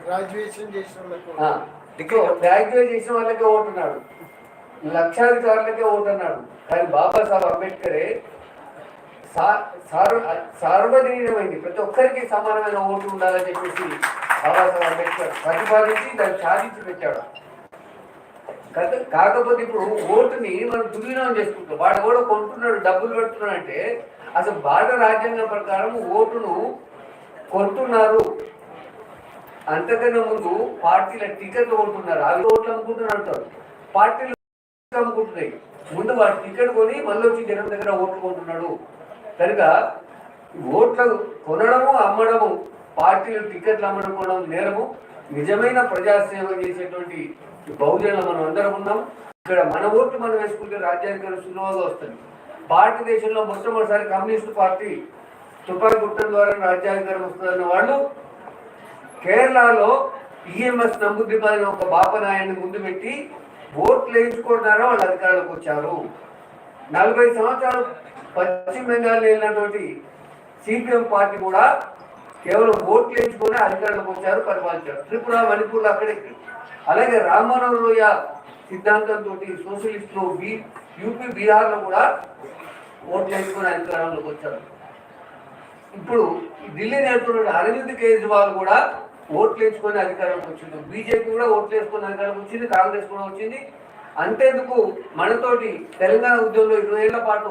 Graduation చేసిన వాళ్ళకు. ఓటున్నాడు లక్షాధికారులకే ఓటున్నాడు కానీ బాబాసాహెబ్ అంబేద్కరే సార్వజనీయమైంది ప్రతి ఒక్కరికి సమానమైన ఓటు ఉండాలని చెప్పేసి బాబాసాహెబ్ అంబేద్కర్ ప్రతిపాదించి దాన్ని సాధించి పెట్టాడు. కాక- కాకపోతే ఇప్పుడు ఓటుని మనం దుర్వినియోగం చేసుకుంటాం. వాడు కూడా కొంటున్నాడు డబ్బులు పెడుతున్నాడు అంటే అసలు భారత రాజ్యాంగం ప్రకారం ఓటును కొంటున్నారు. అంతకన్నా ముందు పార్టీల టికెట్లు కొంటున్నారు. అవి ఓట్లు అమ్ముకుంటున్నారు అంటారు. పార్టీలు అమ్ముకుంటున్నాయి. ముందు వాడు టికెట్ కొని మళ్ళీ వచ్చి జనం దగ్గర ఓట్లు కొంటున్నాడు. కనుక ఓట్లు కొనడము అమ్మడము పార్టీలు టికెట్లు అమ్మడం కొనడం నేరము. నిజమైన ప్రజాసేవ చేసేటువంటి బహుజనులు మనం అందరం ఉన్నాం. ఇక్కడ మన ఓట్లు మనం వేసుకుంటే రాజ్యాంగం సులువుగా వస్తుంది భారతదేశంలో మొట్టమొదటిసారి కమ్యూనిస్ట్ పార్టీ తుపాకి గుట్టం ద్వారా రాజ్యాంగం వస్తుందన్న వాళ్ళు కేరళలో ఈఎంఎస్ నమ్ముద్దిపల్లి ఒక బాపనాయన్ని ముందు పెట్టి ఓట్లు వేయించుకుంటున్నారో వాళ్ళు అధికారులకు వచ్చారు. నలభై సంవత్సరాలు పశ్చిమ బెంగాల్ వెళ్ళినటువంటి సిపిఎం పార్టీ కూడా కేవలం ఓట్లు వేయించుకొని అధికారంలోకి వచ్చారు పరిపాలించారు. త్రిపుర మణిపూర్లో అక్కడే. అలాగే రామ్మోహన్ లోయ సిద్ధాంతంతో సోషలిస్టులు బీ యూపీ బీహార్లో కూడా ఓట్లు వేసుకొని అధికారంలోకి వచ్చారు. ఇప్పుడు ఢిల్లీ నేర్చుకున్న అరవింద్ కేజ్రీవాల్ కూడా ఓట్లు వేసుకొని అధికారంలోకి వచ్చింది బీజేపీ కూడా ఓట్లు వేసుకొని అధికారంలోకి వచ్చింది కాంగ్రెస్ కూడా వచ్చింది. అంతేందుకు మనతోటి తెలంగాణ ఉద్యమంలో ఇరవై ఏళ్ళ పాటు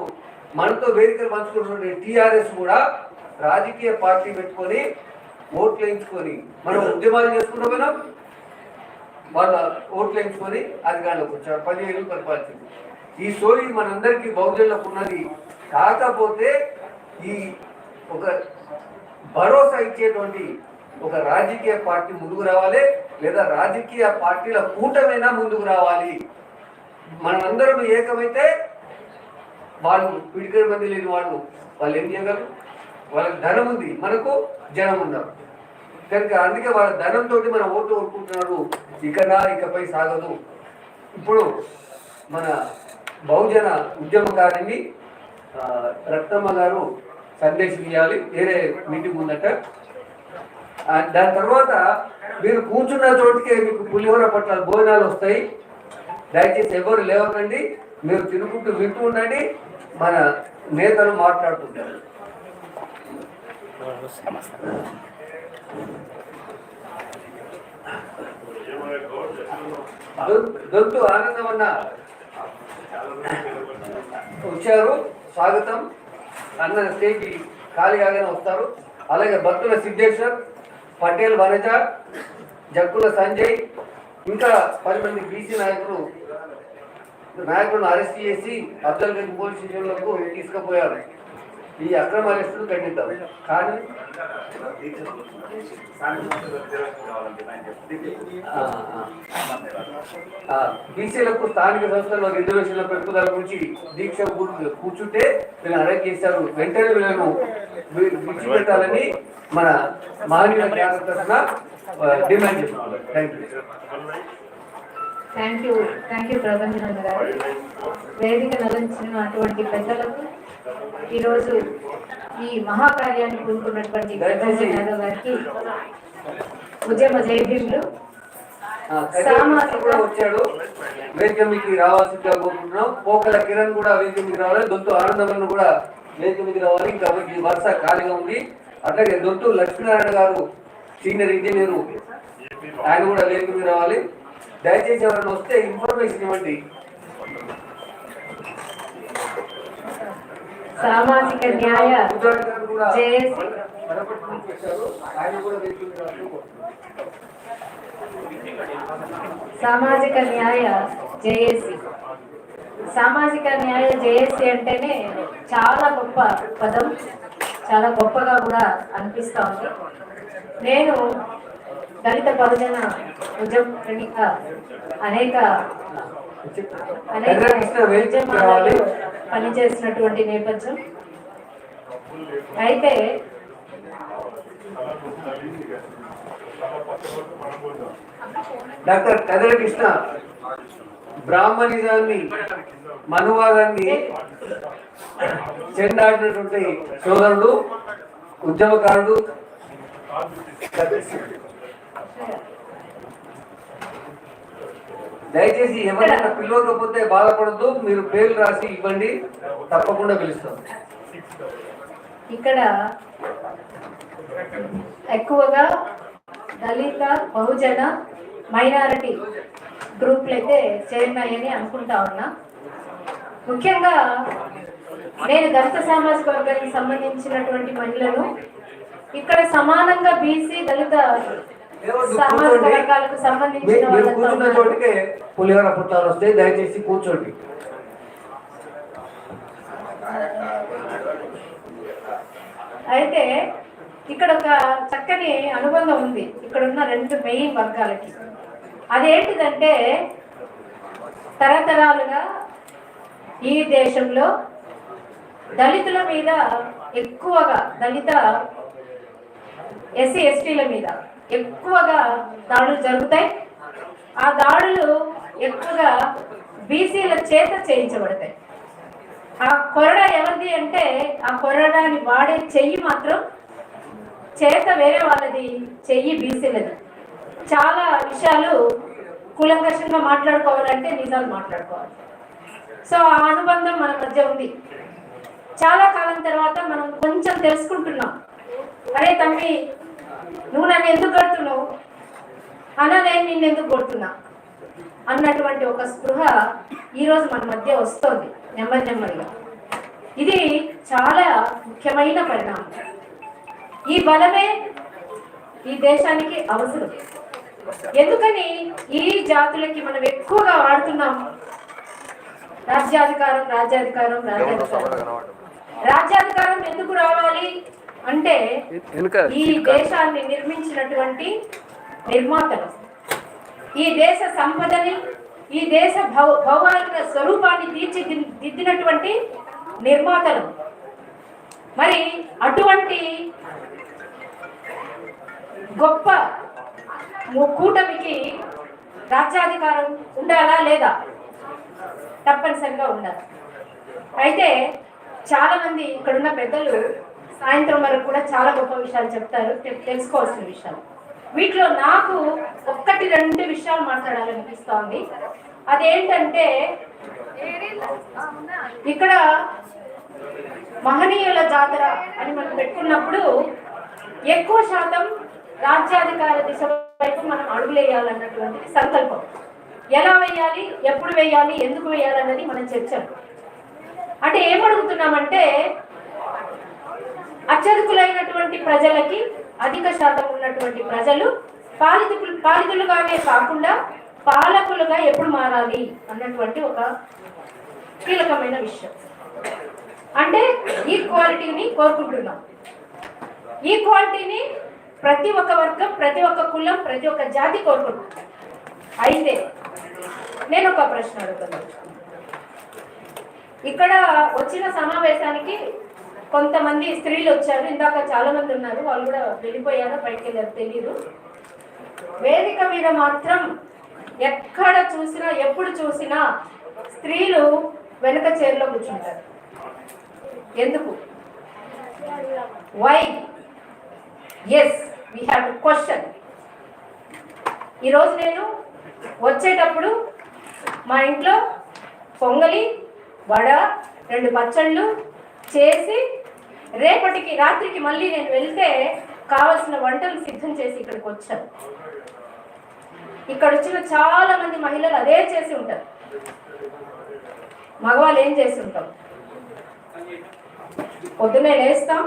మనతో వేదికలు పంచుకుంటున్న టీఆర్ఎస్ కూడా రాజకీయ పార్టీ పెట్టుకొని ఓట్లు వేయించుకొని మనం ఉద్యమాలు చేసుకుంటూ మనం వాళ్ళ ఓట్లు వేయించుకొని అధికారంలోకి వచ్చారు. పదిహేను పరిపాలించింది. ఈ సోయి మనందరికీ బహుజనులకు ఉన్నది. కాకపోతే ఈ ఒక భరోసా ఇచ్చేటువంటి ఒక రాజకీయ పార్టీ ముందుకు రావాలి లేదా రాజకీయ పార్టీల కూటమైనా ముందుకు రావాలి. మనమందరం ఏకమైతే వాళ్ళు పిడికడి మంది లేని వాళ్ళు వాళ్ళు ఏం చేయగలరు? వాళ్ళకి ధనం ఉంది మనకు జనం ఉన్నారు. కనుక అందుకే వాళ్ళ ధనంతో మన ఓట్లు కొనుక్కుంటున్నారు ఇకనా ఇకపై సాగదు. ఇప్పుడు మన బహుజన ఉద్యమకారిని రత్నమ్మ గారు సందేశం ఇవ్వాలి వేరే మీటింగ్ ఉందట. దాని తర్వాత మీరు కూర్చున్న చోటుకే మీకు పులిహోర పట్ల భోజనాలు వస్తాయి. దయచేసి ఎవరు లేవకండి. మీరు తినుకుంటూ వింటూ ఉండండి. మన నేతలు మాట్లాడుతుంటారు దొంతు ఆనందం అన్న వచ్చారు. స్వాగతం. అన్న ఖాళీ ఖాళీగానే వస్తారు. అలాగే భక్తుల సిద్ధేశ్వర్ పటేల్ వనజ జక్కుల సంజయ్ ఇంకా పది మంది బీసీ నాయకులు నాయకులను అరెస్ట్ చేసి అబ్దుల్ పోలీస్ స్టేషన్లకు తీసుకుపోయారు. ఈ అక్రమ అరెస్టులు ఖండిద్దాం కానీ బీసీలకు స్థానిక సంస్థల్లో రిజర్వేషన్ల పెంపుదల గురించి దీక్ష కూర్చుంటే వీళ్ళని అరెస్ట్ చేశారు వెంటనే వీళ్ళను విడిచిపెట్టాలని మన న్యాయ తరఫున డిమాండ్ చేస్తున్నాం. Thank you thank you thank you Prabhanjanam గారు. వేదిక నలంచిన అటువంటి పెద్దలకు ఈరోజు ఈ మహాకార్యాన్ని ప్రభంజన్ యాదవ్ గారికి ఉద్యమ జయభీములు కూడా వచ్చాడు. వేదిక మీకు రావాల్సిందిగా కోరుకుంటున్నాం. పోకల కిరణ్ కూడా వేదిక మీకు రావాలి. దొంతు ఆనందం కూడా వేదిక మీకు రావాలి. ఇంకా ఈ వరుస ఖాళీగా ఉంది. అట్లాగే దొంతు లక్ష్మీనారాయణ గారు సీనియర్ ఇంజనీర్ ఆయన కూడా వేదిక మీకు రావాలి. దయచేసి ఎవరైనా వస్తే ఇన్ఫర్మేషన్ ఇవ్వండి. సామాజిక న్యాయ ఆయన కూడా సామాజిక న్యాయ జేఏసీ. సామాజిక న్యాయ జేఏసీ అంటేనే చాలా గొప్ప పదం చాలా గొప్పగా కూడా అనిపిస్తూ ఉంది. నేను దళిత బహుజన ఉద్యమ ప్రణిక అనేక అనేక ఉద్యమాలు పనిచేసినటువంటి నేపథ్యం. అయితే డాక్టర్ కదల కృష్ణ బ్రాహ్మణిజాన్ని మనువాదాన్ని చెండాడినటువంటి సోదరుడు ఉద్యమకారుడు. దయచేసి ఎవరైనా పిలవకపోతే బాధపడద్దు మీరు పేర్లు రాసి ఇవ్వండి తప్పకుండా పిలుస్తాం. ఇక్కడ ఎక్కువగా దళిత బహుజన మైనారిటీ గ్రూపులు అయితే చేరినాయని అనుకుంటా ఉన్నా ముఖ్యంగా నేను దళిత సామాజిక వర్గానికి సంబంధించినటువంటి మహిళలు ఇక్కడ సమానంగా బీసీ దళిత సామాజిక. వర్గాలకు సంబంధించిన పులిహోర పుట్టాలు వస్తాయి దయచేసి కూర్చోండి అయితే ఇక్కడ ఒక చక్కని అనుబంధం ఉంది. ఇక్కడ ఉన్న రెండు మెయిన్ వర్గాలకి. అదేంటిదంటే తరతరాలుగా ఈ దేశంలో దళితుల మీద ఎక్కువగా దళిత ఎస్సీ ఎస్టీల మీద ఎక్కువగా దాడులు జరుగుతాయి. ఆ దాడులు ఎక్కువగా బీసీల చేత చేయించబడతాయి. ఆ కొరడ ఎవరిది అంటే ఆ కొరడాన్ని వాడే చెయ్యి మాత్రం చేత వేరే వాళ్ళది చెయ్యి బీసీలది చాలా విషయాలు కూలంకషంగా మాట్లాడుకోవాలంటే నిజాలు మాట్లాడుకోవాలి. సో ఆ అనుబంధం మన మధ్య ఉంది. చాలా కాలం తర్వాత మనం కొంచెం తెలుసుకుంటున్నాం. అరే తమ్మి నువ్వు నన్ను ఎందుకు కడుతున్నావు? అన్న నేను నిన్ను ఎందుకు కొడుతున్నా? అన్నటువంటి ఒక స్పృహ ఈరోజు మన మధ్య వస్తుంది నెమ్మది నెమ్మదిగా. ఇది చాలా ముఖ్యమైన పరిణామం. ఈ బలమే ఈ దేశానికి అవసరం. ఎందుకని ఈ జాతులకి మనం ఎక్కువగా వాడుతున్నాం? రాజ్యాధికారం రాజ్యాధికారం రాజ్యాధికారం. రాజ్యాధికారం ఎందుకు రావాలి అంటే ఈ దేశాన్ని నిర్మించినటువంటి నిర్మాతలు. ఈ దేశ సంపదని ఈ దేశ భౌగోళిక స్వరూపాన్ని తీర్చిదిద్దినటువంటి నిర్మాతలు. మరి అటువంటి గొప్ప ము- కూటమికి రాజ్యాధికారం ఉండాలా లేదా? తప్పనిసరిగా ఉండాలి. అయితే చాలా మంది ఇక్కడున్న పెద్దలు సాయంత్రం వరకు కూడా చాలా గొప్ప విషయాలు చెప్తారు తెలుసుకోవాల్సిన విషయాలు. వీటిలో నాకు ఒక్కటి రెండు విషయాలు మాట్లాడాలనిపిస్తోంది. అదేంటంటే ఇక్కడ మహనీయుల జాతర అని మనం పెట్టుకున్నప్పుడు ఎక్కువ శాతం రాజ్యాధికార దిశ వైపు మనం అడుగులేయాలన్నటువంటి సంకల్పం. ఎలా వేయాలి? ఎప్పుడు వేయాలి? ఎందుకు వేయాలన్నది మనం చర్చం. అంటే ఏమడుగుతున్నామంటే అత్యధికులైనటువంటి ప్రజలకి అధిక శాతం ఉన్నటువంటి ప్రజలు పాలితులు పాలితులుగానే కాకుండా పాలకులుగా ఎప్పుడు మారాలి? అన్నటువంటి ఒక కీలకమైన విషయం. అంటే ఈక్వాలిటీని కోరుకుంటున్నాం. ఈక్వాలిటీని ప్రతి ఒక్క వర్గం ప్రతి ఒక్క కులం ప్రతి ఒక్క జాతి కోరుకుంటున్నాం అయితే నేను ఒక ప్రశ్న అడుగుతాను ఇక్కడ వచ్చిన సమావేశానికి కొంతమంది స్త్రీలు వచ్చారు. ఇందాక చాలా మంది ఉన్నారు. వాళ్ళు కూడా వెళ్ళిపోయారో బయటకు వెళ్ళారు తెలియదు వేదిక మీద మాత్రం ఎక్కడ చూసినా ఎప్పుడు చూసినా స్త్రీలు వెనుక చైర్లో కూర్చుంటారు. ఎందుకు? Why yes we have to question ఈరోజు నేను వచ్చేటప్పుడు మా ఇంట్లో పొంగలి వడ రెండు పచ్చళ్ళు చేసి రేపటికి రాత్రికి మళ్ళీ నేను వెళ్తే కావలసిన వంటలు సిద్ధం చేసి ఇక్కడికి వచ్చాను. ఇక్కడ వచ్చిన చాలా మంది మహిళలు అదే చేసి ఉంటారు. మగవాళ్ళు ఏం చేసి ఉంటాం పొద్దున్నే లేస్తాం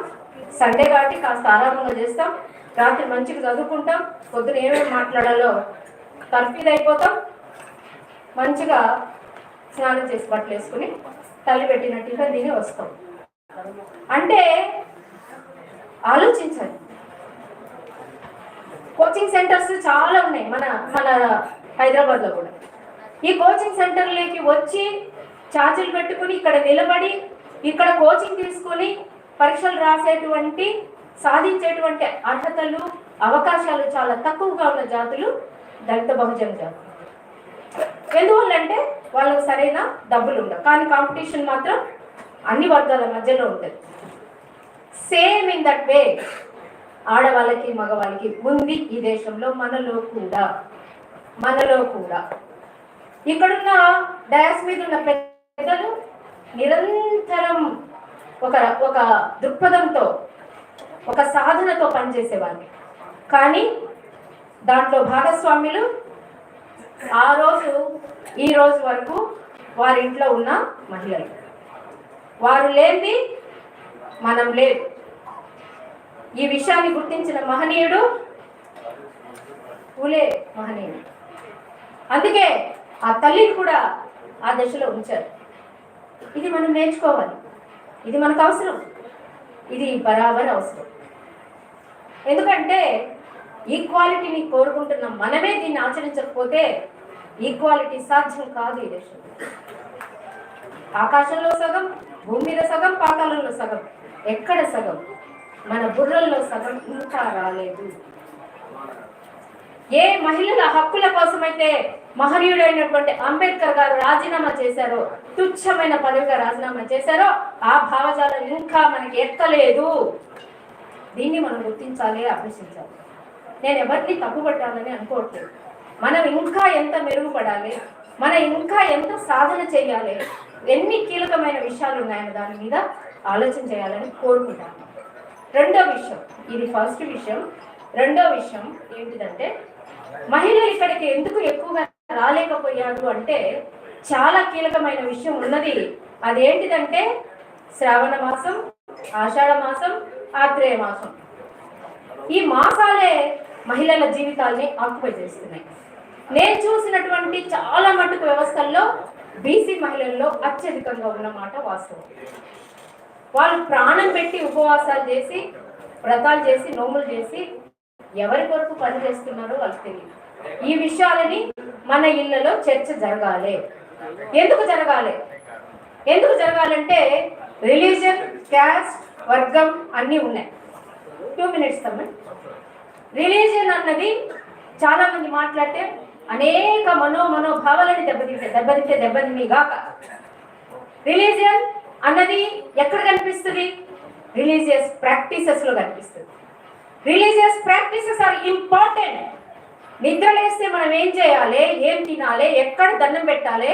సండే కాబట్టి కాస్త ఆరామంగా చేస్తాం. రాత్రి మంచిగా చదువుకుంటాం. పొద్దున ఏమేమి మాట్లాడాలో తర్ఫీదు అయిపోతాం. మంచిగా స్నానం చేసి బట్టలు వేసుకుని తల్లి పెట్టినట్టుగా టిఫిన్ తిని వస్తాం. అంటే ఆలోచించండి. కోచింగ్ సెంటర్స్ చాలా ఉన్నాయి మన మన హైదరాబాద్లో కూడా. ఈ కోచింగ్ సెంటర్లోకి వచ్చి ఛార్జీలు పెట్టుకుని ఇక్కడ నిలబడి ఇక్కడ కోచింగ్ తీసుకొని పరీక్షలు రాసేటువంటి సాధించేటువంటి అర్హతలు అవకాశాలు చాలా తక్కువగా ఉన్న జాతులు దళిత బహుజన జాతులు. ఎందువల్లంటే వాళ్ళకు సరైన డబ్బులు ఉండవు. కానీ కాంపిటీషన్ మాత్రం అన్ని వర్గాల మధ్యలో ఉంటుంది. సేమ్ ఇన్ దట్ వే ఆడవాళ్ళకి మగవాళ్ళకి ఉంది ఈ దేశంలో మనలో కూడా. మనలో కూడా. ఇక్కడున్న డయాస్ మీద ఉన్న పెద్దలు నిరంతరం ఒక ఒక దృక్పథంతో ఒక సాధనతో పనిచేసేవాళ్ళు. కానీ దాంట్లో భాగస్వామ్యులు ఆ రోజు ఈ రోజు వరకు వారి ఇంట్లో ఉన్న మహిళలు. వారు లేనిది మనం లేదు ఈ విషయాన్ని గుర్తించిన మహనీయుడు పూలే మహనీయుడు. అందుకే ఆ తల్లిని కూడా ఆ దశలో ఉంచారు. ఇది మనం నేర్చుకోవాలి. ఇది మనకు అవసరం ఇది బరాబర్ అవసరం ఎందుకంటే ఈక్వాలిటీని కోరుకుంటున్న మనమే దీన్ని ఆచరించకపోతే ఈక్వాలిటీ సాధ్యం కాదు ఈ దేశంలో. ఆకాశంలో సగం భూమి మీద సగం పాతాళంలో సగం ఎక్కడ సగం? మన బుర్రల్లో సగం ఇంకా రాలేదు. ఏ మహిళల హక్కుల కోసమైతే మహనీయుడైనటువంటి అంబేద్కర్ గారు రాజీనామా చేశారో తుచ్చమైన పదవిగా రాజీనామా చేశారో ఆ భావజాలం ఇంకా మనకి ఎక్కలేదు దీన్ని మనం గుర్తించాలి అభ్యసించాలి. నేను ఎవరిని తప్పుపట్టాలని అనుకోవట్లేదు. మనం ఇంకా ఎంత మెరుగుపడాలి? మనం ఇంకా ఎంత సాధన చేయాలి? ఎన్ని కీలకమైన విషయాలు ఉన్నాయని దాని మీద ఆలోచన చేయాలని కోరుకుంటాను. రెండో విషయం ఇది ఫస్ట్ విషయం. రెండో విషయం ఏంటిదంటే మహిళలు ఇక్కడికి ఎందుకు ఎక్కువగా రాలేకపోయారు అంటే చాలా కీలకమైన విషయం ఉన్నది. అదేంటిదంటే శ్రావణ మాసం ఆషాఢ మాసం ఆత్రేయ మాసం. ఈ మాసాలే మహిళల జీవితాల్ని ఆక్యుపై చేస్తున్నాయి. నేను చూసినటువంటి చాలా మటుకు వ్యవస్థల్లో బీసీ మహిళల్లో అత్యధికంగా ఉన్నమాట వాస్తవం. వాళ్ళు ప్రాణం పెట్టి ఉపవాసాలు చేసి వ్రతాలు చేసి నోములు చేసి ఎవరి కొరకు పని చేస్తున్నారో వాళ్ళకి తెలియదు. ఈ విషయాలని మన ఇళ్ళలో చర్చ జరగాలి. ఎందుకు జరగాలి? ఎందుకు జరగాలంటే రిలీజన్ క్యాస్ట్ వర్గం అన్నీ ఉన్నాయి. టూ మినిట్స్ తమ్మ రిలీజియన్ అన్నది చాలామంది మాట్లాడితే అనేక మనో మనోభావాలని దెబ్బతింటే దెబ్బతింటే దెబ్బతిని గాక. రిలీజియన్ అన్నది ఎక్కడ కనిపిస్తుంది? రిలీజియస్ ప్రాక్టీసెస్లో కనిపిస్తుంది. Religious practices are important. నిద్ర లేస్తే మనం ఏం చేయాలి? ఏం తినాలి? ఎక్కడ దండం పెట్టాలి?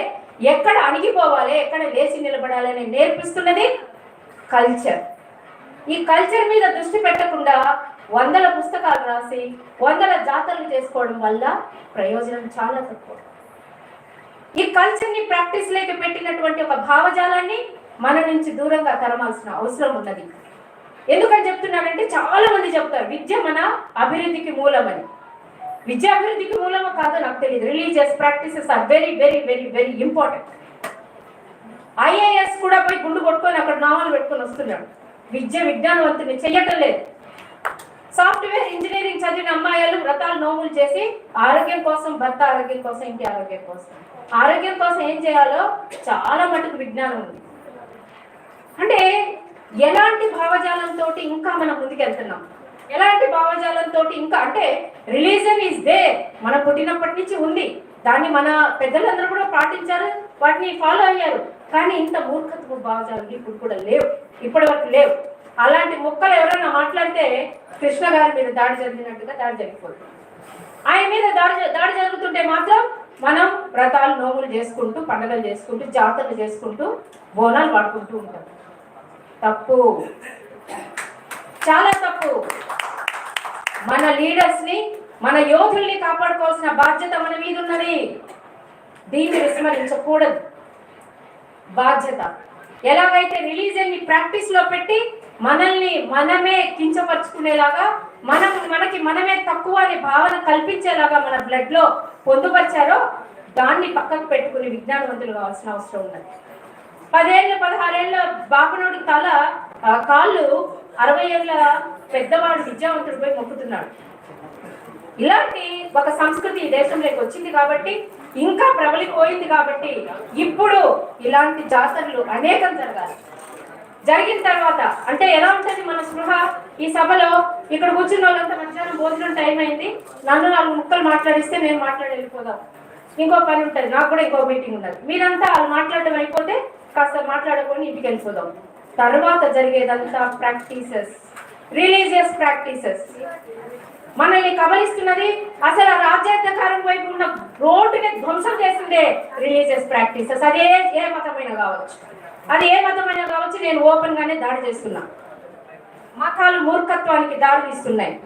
ఎక్కడ అణిగిపోవాలి? ఎక్కడ లేచి నిలబడాలి అని నేర్పిస్తున్నది కల్చర్. ఈ కల్చర్ మీద దృష్టి పెట్టకుండా వందల పుస్తకాలు రాసి వందల జాతరలు చేసుకోవడం వల్ల ప్రయోజనం చాలా తక్కువ. ఈ కల్చర్ని ప్రాక్టీస్లోకి ప్రాక్టీస్ లేక పెట్టినటువంటి ఒక భావజాలాన్ని మన నుంచి దూరంగా తరమాల్సిన అవసరం ఉన్నది. ఎందుకని చెప్తున్నానంటే చాలా మంది చెప్తారు విద్య మన అభివృద్ధికి మూలమని. విద్య అభివృద్ధికి మూలమో కాదో నాకు తెలియదు religious practices are very very very very important IAS కూడా పోయి గుండు కొట్టుకొని అక్కడ నామాలు పెట్టుకొని వస్తున్నాడు. విద్య విజ్ఞానవంతుని చెయ్యటం లేదు. సాఫ్ట్వేర్ ఇంజనీరింగ్ చదివిన అమ్మాయిలు వ్రతాలు నోములు చేసి ఆరోగ్యం కోసం భర్త ఆరోగ్యం కోసం ఇంటి ఆరోగ్యం కోసం. ఆరోగ్యం కోసం ఏం చేయాలో చాలా మటుకు విజ్ఞానం ఉంది. అంటే ఎలాంటి భావజాలంతో ఇంకా మనం ముందుకెళ్తున్నాం? ఎలాంటి భావజాలంతో ఇంకా అంటే రిలీజన్ ఈజ్ దే మన పుట్టినప్పటి నుంచి ఉంది. దాన్ని మన పెద్దలందరూ కూడా పాటించారు వాటిని ఫాలో అయ్యారు. కానీ ఇంత మూర్ఖత్వ భావజాలం ఇప్పుడు కూడా లేవు. ఇప్పటి వరకు లేవు. అలాంటి మొక్కలు ఎవరైనా మాట్లాడితే కృష్ణ గారి మీద దాడి జరిగినట్టుగా దాడి జరిగిపోతుంది. ఆయన మీద దాడి దాడి జరుగుతుంటే మాత్రం మనం వ్రతాలు నోములు చేసుకుంటూ పండుగలు చేసుకుంటూ జాతరలు చేసుకుంటూ బోనాలు పడుకుంటూ ఉంటాం. తప్పు. చాలా తప్పు. మన లీడర్స్ని మన యోధుల్ని కాపాడుకోవాల్సిన బాధ్యత మన మీద ఉన్నది. దీన్ని విస్మరించకూడదు. బాధ్యత. ఎలాగైతే రిలీజియన్ని ప్రాక్టీస్లో పెట్టి మనల్ని మనమే కించపరుచుకునేలాగా మనం మనకి మనమే తక్కువ అనే భావన కల్పించేలాగా మన బ్లడ్లో పొందుపరిచారో దాన్ని పక్కకు పెట్టుకుని విజ్ఞానవంతులు కావాల్సిన అవసరం ఉన్నది. పదేళ్ళ పదహారేళ్ళ బాపనోడి తల ఆ, కాళ్ళు అరవై ఏళ్ళ పెద్దవాడు విద్యావంతుడు పోయి మొక్కుతున్నాడు. ఇలాంటి ఒక సంస్కృతి ఈ దేశంలోకి వచ్చింది కాబట్టి ఇంకా ప్రబలిపోయింది కాబట్టి ఇప్పుడు ఇలాంటి జాతరలు అనేకం జరగాలి. జరిగిన తర్వాత అంటే ఎలా ఉంటుంది మన స్పృహ? ఈ సభలో ఇక్కడ కూర్చున్న వాళ్ళంతా మధ్యాహ్నం భోజనం టైం అయింది. నన్ను నాలుగు ముక్కలు మాట్లాడిస్తే మేము మాట్లాడి వెళ్ళిపోదాం ఇంకో పని ఉంటుంది నాకు కూడా ఇంకో మీటింగ్ ఉన్నది మీరంతా వాళ్ళు మాట్లాడడం అయిపోతే కాస్త మాట్లాడుకొని ఇంటికి వెళ్ళిపోదాం. తర్వాత జరిగేదంతా ప్రాక్టీసెస్ రిలీజియస్ ప్రాక్టీసెస్. మనల్ని కమలిస్తున్నది అసలు ఆ రాజ్యాధికారం వైపు ఉన్న రోడ్డుని ధ్వంసం చేసిందే రిలీజియస్ ప్రాక్టీసెస్. అది ఏ ఏ మతమైన కావచ్చు. అది ఏ మతమైన కావచ్చు నేను ఓపెన్ గానే దాడి చేస్తున్నా. మతాలు మూర్ఖత్వానికి దారి తీస్తున్నాయి.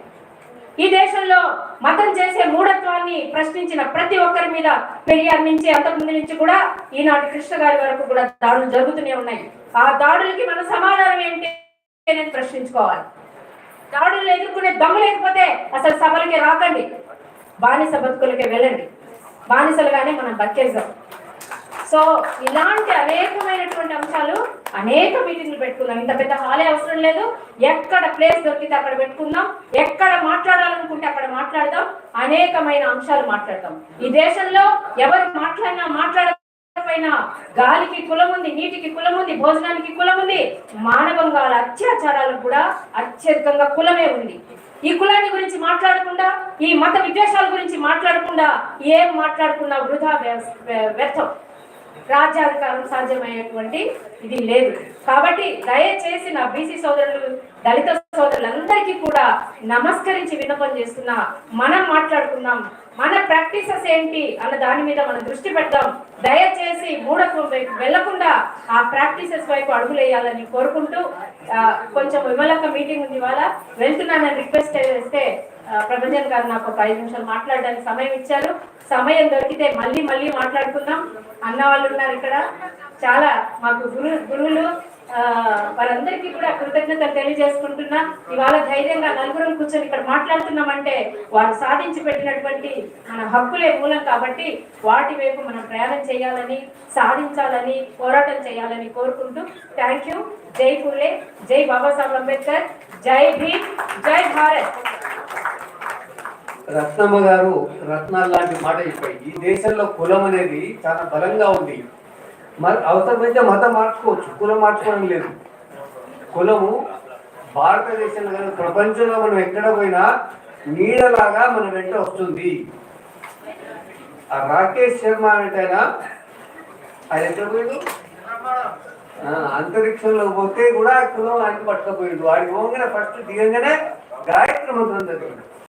ఈ దేశంలో మతం చేసే మూఢత్వాన్ని ప్రశ్నించిన ప్రతి ఒక్కరి మీద పెరియార్ నుంచి అంతకుముందు నుంచి కూడా ఈనాటి కృష్ణ గారి వరకు కూడా దాడులు జరుగుతూనే ఉన్నాయి. ఆ దాడులకి మన సమాధానం ఏంటి అనేది ప్రశ్నించుకోవాలి. దాడులు ఎదుర్కొనే దమ్ము లేకపోతే అసలు సభలకి రాకండి. బానిస బతుకులకే వెళ్ళండి. బానిసలుగానే మనం బతికేద్దాం. సో ఇలాంటి అనేకమైనటువంటి అంశాలు అనేక మీటింగ్లు పెట్టుకున్నాం. ఇంత పెద్ద హాలే అవసరం లేదు. ఎక్కడ ప్లేస్ దొరికితే అక్కడ పెట్టుకుందాం. ఎక్కడ మాట్లాడాలనుకుంటే అక్కడ మాట్లాడదాం. అనేకమైన అంశాలు మాట్లాడదాం ఈ దేశంలో ఎవరు మాట్లాడినా పైన గాలికి కులం ఉంది నీటికి కులం ఉంది భోజనానికి కులం ఉంది మానవంగా అత్యాచారాలకు కూడా అత్యధికంగా కులమే ఉంది. ఈ కులాన్ని గురించి మాట్లాడకుండా ఈ మత విద్వేషాల గురించి మాట్లాడకుండా ఏం మాట్లాడుకున్నా వృధా వ్య- వ్యర్థం. రాజ్యాధికారం సాధ్యమయ్యేటువంటి ఇది లేదు. కాబట్టి దయచేసి నా బీసీ సోదరులు దళిత సోదరులందరికీ కూడా నమస్కరించి విన్నపం చేస్తున్నా మనం మాట్లాడుకుందాం. మన ప్రాక్టీసెస్ ఏంటి అన్న దాని మీద మనం దృష్టి పెడదాం. దయచేసి మూడకు వైపు వెళ్ళకుండా ఆ ప్రాక్టీసెస్ వైపు అడుగులేయాలని కోరుకుంటూ కొంచెం విమలక మీటింగ్ ఉంది ఇవాళ. వెళ్తున్నానని రిక్వెస్ట్ చేస్తే ప్రభంజన్ గారు నాకు ఒక ఐదు నిమిషాలు మాట్లాడడానికి సమయం ఇచ్చారు. సమయం దొరికితే మళ్ళీ మళ్ళీ మాట్లాడుకుందాం. అన్న వాళ్ళు ఉన్నారు ఇక్కడ. చాలా మాకు గురు గురువులు వారందరికీ కూడా కృతజ్ఞతలు తెలియజేసుకుంటున్నా. ఇవాళ ధైర్యంగా నలుగురం కూర్చొని ఇక్కడ మాట్లాడుతున్నామంటే వారు సాధించి పెట్టినటువంటి మన హక్కులే మూలం కాబట్టి వాటి వైపు మనం ప్రయాణం చేయాలని సాధించాలని పోరాటం చేయాలని కోరుకుంటూ థ్యాంక్ యూ. జై పూలే జై బాబాసాహెబ్ అంబేద్కర్ జై భీమ్ జై భారత్. రత్నమ్మ గారు రత్నాలు లాంటి మాట చెప్పాయి ఈ దేశంలో కులం అనేది చాలా బలంగా ఉంది. మరి అవసరమైతే మతం మార్చుకోవచ్చు. కులం మార్చుకోవడం లేదు. కులము భారతదేశంలో కానీ ప్రపంచంలో మనం ఎక్కడ పోయినా నీడలాగా మన వెంట వస్తుంది. ఆ రాకేష్ శర్మ అనేటైనా ఆయన ఎక్కడ పోయిండు? అంతరిక్షంలో పోతే కూడా కులం ఆయన పట్టుకపోయిండు. వాడికి పోగానే ఫస్ట్ దిగంగానే గాయత్రి మంత్రం చదివాడు.